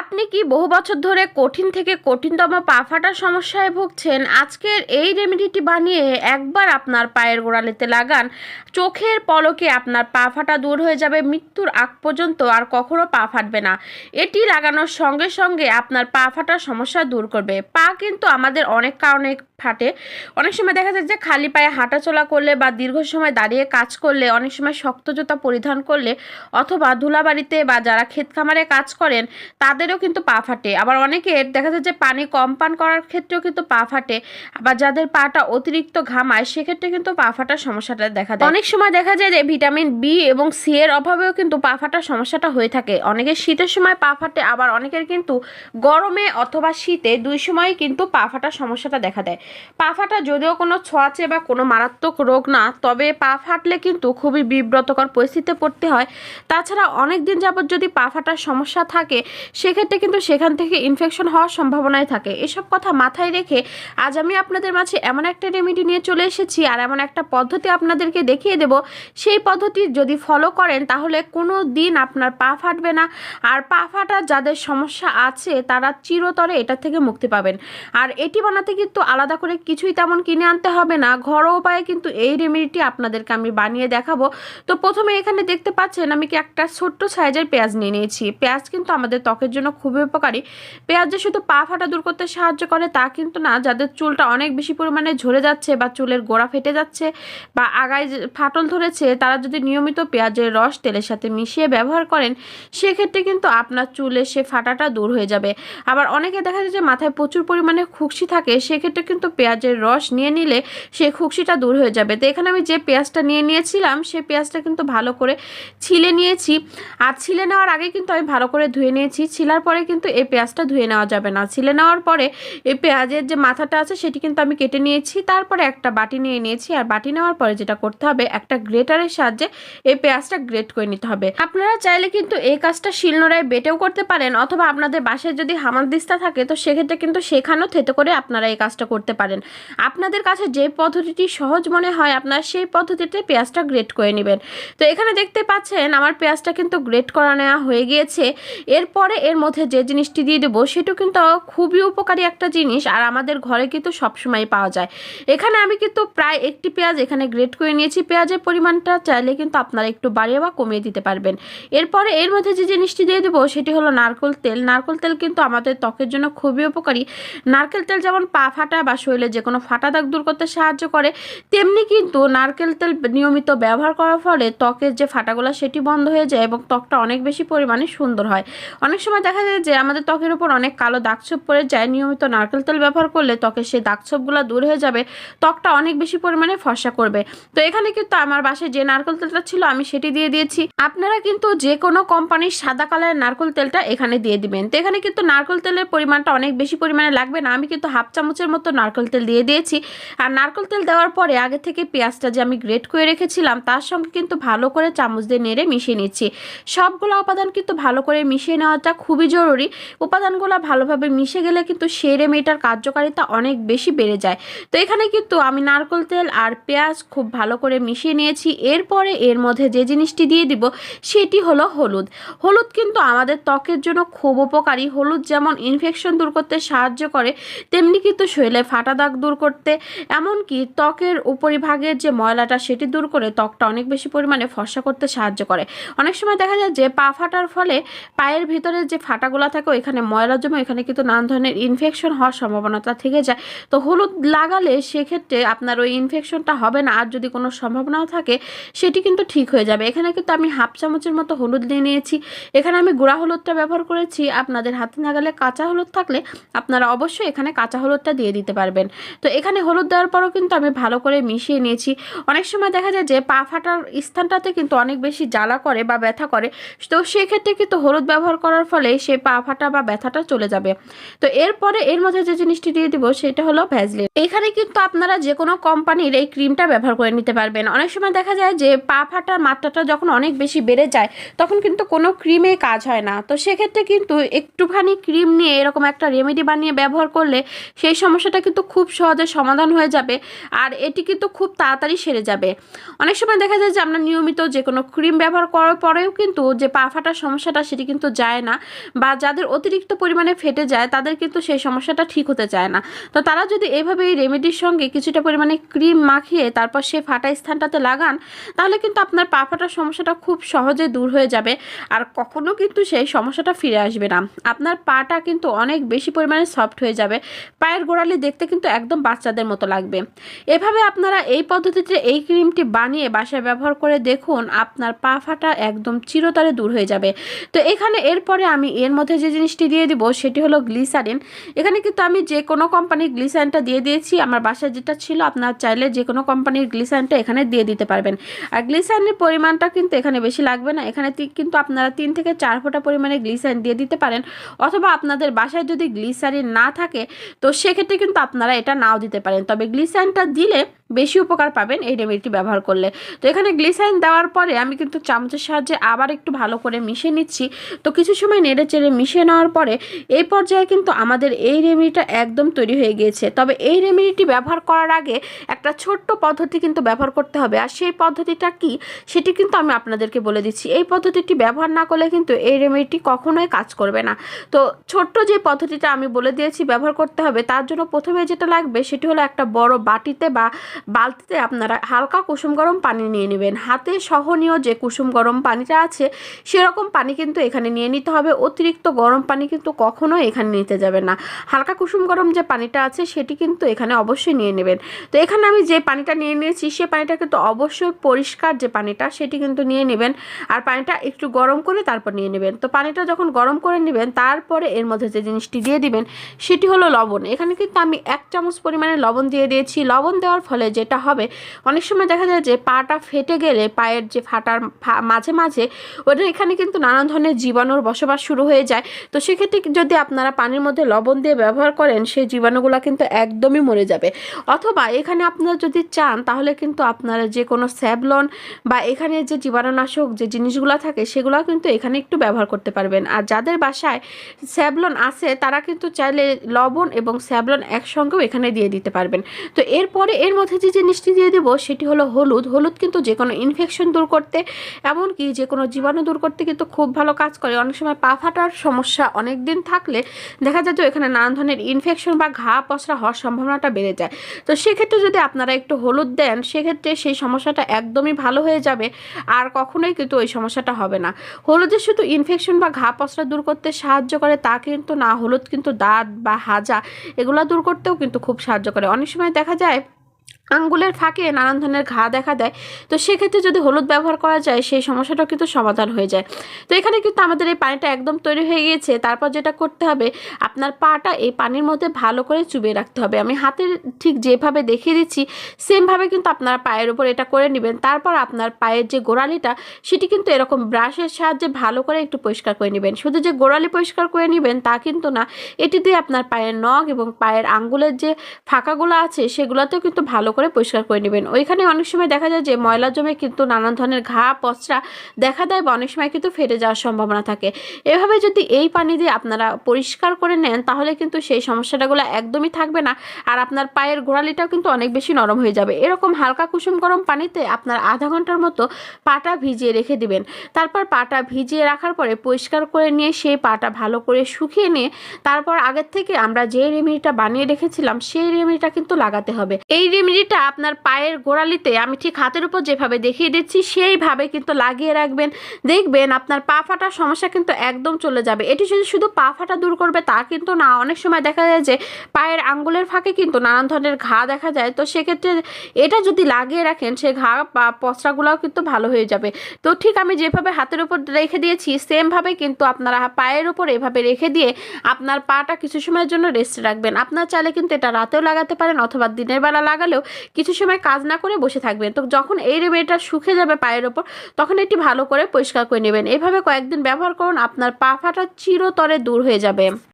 আপনি কি বহু বছর ধরে কঠিন থেকে কঠিনতম পা ফাটার সমস্যায় ভুগছেন? আজকের এই রেমেডিটি বানিয়ে একবার আপনার পায়ের গোড়ালিতে লাগান। চোখের পলকে আপনার পা ফাটা দূর হয়ে যাবে, মৃত্যুর আগ পর্যন্ত আর কখনো পা ফাটবে না। এটি লাগানোর সঙ্গে সঙ্গে আপনার পা ফাটার সমস্যা দূর করবে। পা কিন্তু আমাদের অনেক কারণে ফাটে। অনেক সময় দেখা যায় যে খালি পায়ে হাঁটাচলা করলে বা দীর্ঘ সময় দাঁড়িয়ে কাজ করলে, অনেক সময় শক্ত জুতা পরিধান করলে অথবা ধুলাবাড়িতে বা যারা ক্ষেত খামারে কাজ করেন তাদেরও কিন্তু পা ফাটে। আবার অনেকের দেখা যায় যে পানি কম পান করার ক্ষেত্রেও কিন্তু পা ফাটে। আবার যাদের পাটা অতিরিক্ত ঘামায়, সেক্ষেত্রে কিন্তু পা ফাটার সমস্যাটা দেখা দেয়। অনেক সময় দেখা যায় যে ভিটামিন বি এবং সি এর অভাবেও কিন্তু পা ফাটার সমস্যাটা হয়ে থাকে। অনেকের শীতের সময় পা ফাটে, আবার অনেকের কিন্তু গরমে অথবা শীতে দুই সময় কিন্তু পা ফাটার সমস্যাটা দেখা দেয়। পা ফাটা যদিও কোনো ছোঁয়াচে বা কোনো মারাত্মক রোগ না, তবে পা ফাটলে কিন্তু খুবই বিব্রতকর পরিস্থিতিতে পড়তে হয়। তাছাড়া অনেক দিন যাবত যদি পা ফাটার সমস্যা থাকে সেক্ষেত্রে কিন্তু সেখান থেকে ইনফেকশন হওয়ার সম্ভাবনাই থাকে। এসব কথা মাথায় রেখে আজ আমি আপনাদের মাঝে এমন একটা রেমেডি নিয়ে চলে এসেছি আর এমন একটা পদ্ধতি আপনাদেরকে দেখিয়ে দেব। সেই পদ্ধতি যদি ফলো করেন তাহলে কোনো দিন আপনার পা ফাটবে না। আর পা ফাটার যাদের সমস্যা আছে তারা চিরতরে এটা থেকে মুক্তি পাবেন। আর এটি বানাতে কিন্তু আলাদা করে কিছুই তেমন কিনে আনতে হবে না। ঘরোয়া উপায়ে কিন্তু এই রেমেডিটি আপনাদেরকে আমি বানিয়ে দেখাবো। তো প্রথমে এখানে দেখতে পাচ্ছেন আমি কি একটা ছোট্ট সাইজের পেঁয়াজ নিয়ে নিয়েছি। পেঁয়াজ কিন্তু আমাদের ত্বকের জন্য খুবই উপকারী। পেঁয়াজ যে শুধু পা ফাটা দূর করতে সাহায্য করে তা কিন্তু না, যাদের চুলটা অনেক বেশি পরিমাণে ঝরে যাচ্ছে বা চুলের গোড়া ফেটে যাচ্ছে বা আগায় ফাটল ধরেছে, তারা যদি নিয়মিত পেঁয়াজের রস তেলের সাথে মিশিয়ে ব্যবহার করেন, সেক্ষেত্রে কিন্তু আপনার চুলের সে ফাটাটা দূর হয়ে যাবে। আবার অনেকে দেখা যায় যে মাথায় প্রচুর পরিমাণে খুকসি থাকে, সেক্ষেত্রে কিন্তু পেঁয়াজের রস নিয়ে নিলে সেই খুকসিটা দূর হয়ে যাবে। তো এখানে আমি যে পেঁয়াজটা নিয়ে নিয়েছিলাম সেই পেঁয়াজটা কিন্তু ভালো করে ছিলে নিয়েছি। আর ছিলে নেওয়ার আগে কিন্তু আমি ভালো করে ধুয়ে নিয়েছি। ছিলার পরে কিন্তু এই পেঁয়াজটা ধুয়ে নেওয়া যাবে না। ছিলে নেওয়ার পরে এই পেঁয়াজের যে মাথাটা আছে সেটি কিন্তু আমি কেটে নিয়েছি, তারপরে একটা বাটি নিয়ে নিয়েছি আর বাটি নেওয়ার পরে যেটা করতে হবে একটা গ্রেটারের সাহায্যে এই পেঁয়াজটা গ্রেট করে নিতে হবে। আপনারা চাইলে কিন্তু এই কাজটা শিলনোড়ায় বেটেও করতে পারেন অথবা আপনাদের বাসায় যদি হামানদিস্তা থাকে তো সেক্ষেত্রে কিন্তু সেখানেও থেতে করে আপনারা এই কাজটা করতে পারেন। আপনাদের কাছে যে পদ্ধতিটি সহজ মনে হয় আপনারা সেই পদ্ধতিতে পেঁয়াজটা গ্রেট করে নেবেন। তো এখানে দেখতে পাচ্ছেন আমার পেঁয়াজটা কিন্তু গ্রেট করা নেওয়া হয়ে গিয়েছে। এরপরে এর মধ্যে যে জিনিসটি দিয়ে দেবো, সেটাও কিন্তু খুবই উপকারী একটা জিনিস। আর আমাদের ঘরে কিন্তু সবসময় পাওয়া যায়। এখানে আমি কিন্তু প্রায় একটি পেঁয়াজ এখানে গ্রেট করে নিয়েছি। পেঁয়াজের পরিমাণটা চাইলে কিন্তু আপনারা একটু বাড়িয়ে বা কমিয়ে দিতে পারবেন। এরপরে এর মধ্যে যে জিনিসটি দিয়ে দেবো, সেটি হলো নারকেল তেল। নারকেল তেল কিন্তু আমাদের ত্বকের জন্য খুবই উপকারী। নারকেল তেল যেমন পা ফাটা বা শরীরে যে কোনো ফাটা দাগ দূর করতে সাহায্য করে, তেমনি কিন্তু নারকেল তেল নিয়মিত ব্যবহার করার ফলে ত্বকের যে ফাটাগুলো, সেটি বন্ধ হয়ে যায় এবং ত্বকটা অনেক বেশি পরিমাণে সুন্দর হয়। অনেক সময় দেখা যায় যে আমাদের ত্বকের উপর অনেক কালো দাগছোপ পড়ে যায়। নিয়মিত নারকেল তেল ব্যবহার করলে ত্বকের সেই দাগছোপগুলো দূর হয়ে যাবে, ত্বকটা অনেক বেশি পরিমাণে ফর্সা করবে। তো এখানে কিন্তু আমার বাসায় যে নারকেল তেলটা ছিল আমি সেটি দিয়ে দিয়েছি। আপনারা কিন্তু যে কোনো কোম্পানির সাদা কালারের নারকেল তেলটা এখানে দিয়ে দিবেন। তো এখানে কিন্তু নারকেল তেলের পরিমাণটা অনেক বেশি পরিমাণে লাগবে না। আমি কিন্তু হাফ চামচের মতো নারকেল তেল দিয়ে দিয়েছি। আর নারকেল তেল দেওয়ার পরে আগে থেকে পেঁয়াজটা যে আমি গ্রেট করে রেখেছিলাম, তার সঙ্গে কিন্তু ভালো করে চামচ দিয়ে নেড়ে মিশিয়ে নিচ্ছি। সবগুলো উপাদান কিন্তু ভালো করে মিশিয়ে নেওয়াটা খুবই জরুরি। উপাদানগুলো ভালোভাবে মিশে গেলে কিন্তু সেই রেমেডিটার কার্যকারিতা অনেক বেশি বেড়ে যায়। তো এখানে কিন্তু আমি নারকেল তেল আর পেঁয়াজ খুব ভালো করে মিশিয়ে নিয়েছি। এরপরে এর মধ্যে যে জিনিসটি দিয়ে দিব, সেটি হলো হলুদ। হলুদ কিন্তু আমাদের ত্বকের জন্য খুব উপকারী। হলুদ যেমন ইনফেকশন দূর করতে সাহায্য করে, তেমনি কিন্তু শরীরে ফাটা দাগ দূর করতে। এমনকি ত্বকের উপরিভাগের যে ময়লাটা, সেটি দূর করে ত্বকটা অনেক বেশি পরিমাণে ফর্সা করতে সাহায্য করে। অনেক সময় দেখা যায় যে পা ফাটার ফলে পায়ের ভিতরে যে ফাটাগুলো থাকে এখানে ময়লা জমে এখানে কিন্তু নানান ধরনের ইনফেকশন হওয়ার সম্ভাবনাটা থেকে যায়। তো হলুদ লাগালে সেক্ষেত্রে আপনার ওই ইনফেকশনটা হবে না। আর যদি কোনো সম্ভাবনাও থাকে, সেটি কিন্তু ঠিক হয়ে যাবে। এখানে কিন্তু আমি হাফ চামচের মতো হলুদ নিয়ে নিয়েছি। এখানে আমি গুঁড়া হলুদটা ব্যবহার করেছি। আপনাদের হাতে নাগালে কাঁচা হলুদ থাকলে আপনারা অবশ্যই এখানে কাঁচা হলুদটা দিয়ে দিতে পারবেন। তো এখানে হলুদ দেওয়ার পরও কিন্তু আমি ভালো করে মিশিয়ে নিয়েছি। অনেক সময় দেখা যায় যে পা ফাটার স্থানটাতে কিন্তু অনেক বেশি জ্বালা করে বা ব্যথা করে। তো সেক্ষেত্রে কিন্তু হলুদ ব্যবহার করার ফলে সে পা ফাটা বা ব্যথাটা চলে যাবে। তো এরপরে এর মধ্যে যে জিনিসটি দিয়ে দিব সেটা হলো ভ্যাজলিন এখানে কিন্তু আপনারা যে কোনো কোম্পানির এই ক্রিমটা ব্যবহার করে নিতে পারবেন। অনেক সময় দেখা যায় যে পা ফাটার মাত্রাটা যখন অনেক বেশি বেড়ে যায়, তখন কিন্তু কোনো ক্রিমে কাজ হয় না। তো সেক্ষেত্রে কিন্তু একটুখানি ক্রিম নিয়ে এরকম একটা রেমেডি বানিয়ে ব্যবহার করলে সেই সমস্যাটা কিন্তু খুব সহজে সমাধান হয়ে যাবে আর এটি কিন্তু খুব তাড়াতাড়ি সেরে যাবে। অনেক সময় দেখা যায় যে আমরা নিয়মিত যে কোনো ক্রিম ব্যবহার করার পরেও কিন্তু যে পা ফাটার সমস্যাটা সেটি কিন্তু যায় না। বা যাদের অতিরিক্ত পরিমাণে ফেটে যায়, তাদের কিন্তু সেই সমস্যাটা ঠিক হতে চায় না। তো তারা যদি এইভাবে এই রেমেডির সঙ্গে কিছুটা পরিমাণে ক্রিম মাখিয়ে তারপর সেই ফাটা স্থানটাতে লাগান, তাহলে কিন্তু আপনার পা ফাটার সমস্যাটা খুব সহজে দূর হয়ে যাবে আর কখনো কিন্তু সেই সমস্যাটা ফিরে আসবে না। আপনার পাটা কিন্তু অনেক বেশি পরিমাণে সফট হয়ে যাবে, পায়ের গোড়ালি দেখতে কিন্তু একদম বাচ্চাদের মতো লাগবে। এভাবে আপনারা এই পদ্ধতিতে এই ক্রিমটি বানিয়ে বাসায় ব্যবহার করে দেখুন, আপনার পা ফাটা একদম চিরতরে দূর হয়ে যাবে। তো এখানে এরপরে আমি এর মধ্যে যে জিনিসটি দিয়ে দিব সেটি হলো গ্লিসারিন। এখানে কিন্তু আমি যে কোনো কোম্পানির গ্লিসারিনটা দিয়ে দিয়েছি। আমার বাসায় যেটা ছিল, আপনার চাইলে যে কোনো কোম্পানির গ্লিসারিনটা এখানে দিয়ে দিতে পারবেন। আর গ্লিসারিনের পরিমাণটা কিন্তু এখানে বেশি লাগবে না। এখানে কিন্তু আপনারা তিন থেকে চার ফোঁটা পরিমাণে গ্লিসারিন দিয়ে দিতে পারেন। অথবা আপনাদের বাসায় যদি গ্লিসারিন না থাকে, তো সেক্ষেত্রে কিন্তু আপনারা এটা নাও দিতে পারেন। তবে গ্লিসারিনটা দিলে বেশি উপকার পাবেন এই রেমেডিটি ব্যবহার করলে। তো এখানে গ্লিসাইন দেওয়ার পরে আমি কিন্তু চামচের সাহায্যে আবার একটু ভালো করে মিশিয়ে নিচ্ছি। তো কিছু সময় নেড়ে চেড়ে মিশিয়ে নেওয়ার পরে এই পর্যায়ে কিন্তু আমাদের এই রেমেডিটা একদম তৈরি হয়ে গিয়েছে। তবে এই রেমেডিটি ব্যবহার করার আগে একটা ছোট্ট পদ্ধতি কিন্তু ব্যবহার করতে হবে। আর সেই পদ্ধতিটা কি? সেটি কিন্তু আমি আপনাদেরকে বলে দিচ্ছি। এই পদ্ধতিটি ব্যবহার না করলে কিন্তু এই রেমেডিটি কখনোই কাজ করবে না। তো ছোট্ট যে পদ্ধতিটা আমি বলে দিয়েছি ব্যবহার করতে হবে, তার জন্য প্রথমে যেটা লাগবে সেটি হলো একটা বড় বাটিতে বা বালতিতে আপনারা হালকা কুসুম গরম পানি নিয়ে নেবেন। হাতে সহনীয় যে কুসুম গরম পানিটা আছে, সেরকম পানি কিন্তু এখানে নিয়ে নিতে হবে। অতিরিক্ত গরম পানি কিন্তু কখনোই এখানে নিতে যাবে না। হালকা কুসুম গরম যে পানিটা আছে, সেটি কিন্তু এখানে অবশ্যই নিয়ে নেবেন। তো এখানে আমি যে পানিটা নিয়ে নিয়েছি, সে পানিটা কিন্তু অবশ্যই পরিষ্কার যে পানিটা, সেটি কিন্তু নিয়ে নেবেন। আর পানিটা একটু গরম করে তারপর নিয়ে নেবেন। তো পানিটা যখন গরম করে নেবেন, তারপরে এর মধ্যে যে জিনিসটি দিয়ে দিবেন, সেটি হলো লবণ। এখানে কিন্তু আমি এক চামচ পরিমাণে লবণ দিয়ে দিয়েছি। লবণ দেওয়ার ফলে যেটা হবে। অনেক সময় দেখা যায় যে পাটা ফেটে গেলে পায়ের যে ফাটার মাঝে মাঝে ওটা এখানে কিন্তু নানান ধরনের জীবাণুর বসবাস শুরু হয়ে যায়। তো সেক্ষেত্রে যদি আপনারা পানির মধ্যে লবণ দিয়ে ব্যবহার করেন, সেই জীবাণুগুলো কিন্তু একদমই মরে যাবে। অথবা এখানে আপনারা যদি চান, তাহলে কিন্তু আপনারা যে কোনো স্যাবলন বা এখানে যে জীবাণুনাশক যে জিনিসগুলো থাকে সেগুলো কিন্তু এখানে একটু ব্যবহার করতে পারবেন। আর যাদের বাসায় স্যাবলন আছে, তারা কিন্তু চাইলে লবণ এবং স্যাবলন একসঙ্গেও এখানে দিয়ে দিতে পারবেন। তো এরপরে এর মধ্যে যে জিনিসটি দিয়ে দেবো সেটি হলো হলুদ। হলুদ কিন্তু যে কোনো ইনফেকশন দূর করতে, এমনকি যে কোনো জীবাণু দূর করতে কিন্তু খুব ভালো কাজ করে। অনেক সময় পা ফাটার সমস্যা অনেক দিন থাকলে দেখা যায় যে এখানে নানান ধরনের ইনফেকশন বা ঘা পসরা হওয়ার সম্ভাবনাটা বেড়ে যায়। তো সেক্ষেত্রে যদি আপনারা একটু হলুদ দেন, সেক্ষেত্রে সেই সমস্যাটা একদমই ভালো হয়ে যাবে, আর কখনোই কিন্তু ওই সমস্যাটা হবে না। হলুদের শুধু ইনফেকশন বা ঘা পসরা দূর করতে সাহায্য করে, তা কিন্তু না। হলুদ কিন্তু দাঁত বা হাজা, এগুলো দূর করতেও কিন্তু খুব সাহায্য করে। অনেক সময় দেখা যায় আঙ্গুলের ফাঁকে নানান ধরনের ঘা দেখা দেয়। তো সেক্ষেত্রে যদি হলুদ ব্যবহার করা যায়, সেই সমস্যাটাও কিন্তু সমাধান হয়ে যায়। তো এখানে কিন্তু আমাদের এই পানিটা একদম তৈরি হয়ে গিয়েছে। তারপর যেটা করতে হবে, আপনার পাটা এই পানির মধ্যে ভালো করে চুবিয়ে রাখতে হবে। আমি হাতের ঠিক যেভাবে দেখিয়ে দিচ্ছি, সেমভাবে কিন্তু আপনারা পায়ের উপর এটা করে নেবেন। তারপর আপনার পায়ের যে গোড়ালিটা, সেটি কিন্তু এরকম ব্রাশের সাহায্যে ভালো করে একটু পরিষ্কার করে নেবেন। শুধু যে গোড়ালি পরিষ্কার করে নেবেন, তা কিন্তু না। এটি দিয়ে আপনার পায়ের নখ এবং পায়ের আঙ্গুলের যে ফাঁকাগুলো আছে, সেগুলোতেও কিন্তু ভালো করে পরিষ্কার করে নেবেন। ওইখানে অনেক সময় দেখা যায় যে ময়লা জমে কিন্তু নানান ধরনের ঘা, পচরা দেখা দেয় বা অনেক সময় কিন্তু ফেটে যাওয়ার সম্ভাবনা থাকে। এভাবে যদি এই পানি দিয়ে আপনারা পরিষ্কার করে নেন, তাহলে কিন্তু সেই সমস্যাটাগুলো একদমই থাকবে না আর আপনার পায়ের গোড়ালিটাও কিন্তু অনেক বেশি নরম হয়ে যাবে। এরকম হালকা কুসুম গরম পানিতে আপনার আধা ঘণ্টার মতো পাটা ভিজিয়ে রেখে দিবেন। তারপর পাটা ভিজিয়ে রাখার পরে পরিষ্কার করে নিয়ে সেই পাটা ভালো করে শুকিয়ে নিয়ে তারপর আগের থেকে আমরা যে রেমেডিটা বানিয়ে রেখেছিলাম, সেই রেমেডিটা কিন্তু লাগাতে হবে। এই রেমেডিটা আপনার পায়ের গোড়ালিতে আমি ঠিক হাতের উপর যেভাবে দেখিয়ে দিচ্ছি, সেইভাবে কিন্তু লাগিয়ে রাখবেন। দেখবেন আপনার পা ফাটার সমস্যা কিন্তু একদম চলে যাবে। এটি যদি শুধু পা ফাটা দূর করবে, তা কিন্তু না। অনেক সময় দেখা যায় যে পায়ের আঙ্গুলের ফাঁকে কিন্তু নানান ধরনের ঘা দেখা যায়। তো সেক্ষেত্রে এটা যদি লাগিয়ে রাখেন, সে ঘা বা পচড়াগুলোও কিন্তু ভালো হয়ে যাবে। তো ঠিক আমি যেভাবে হাতের উপর রেখে দিয়েছি, সেমভাবে কিন্তু আপনারা পায়ের উপর এভাবে রেখে দিয়ে আপনার পাটা কিছু সময়ের জন্য রেস্টে রাখবেন। আপনার চাইলে কিন্তু এটা রাতেও লাগাতে পারেন অথবা দিনের বেলা লাগালেও কিছু সময় কাজ না করে বসে থাকবেন। তো যখন এই রেমেডিটা শুকে যাবে পায়ের ওপর, তখন এটি ভালো করে পরিষ্কার করে নেবেন। এভাবে কয়েকদিন ব্যবহার করুন, আপনার পা ফাটা চিরতরে দূর হয়ে যাবে।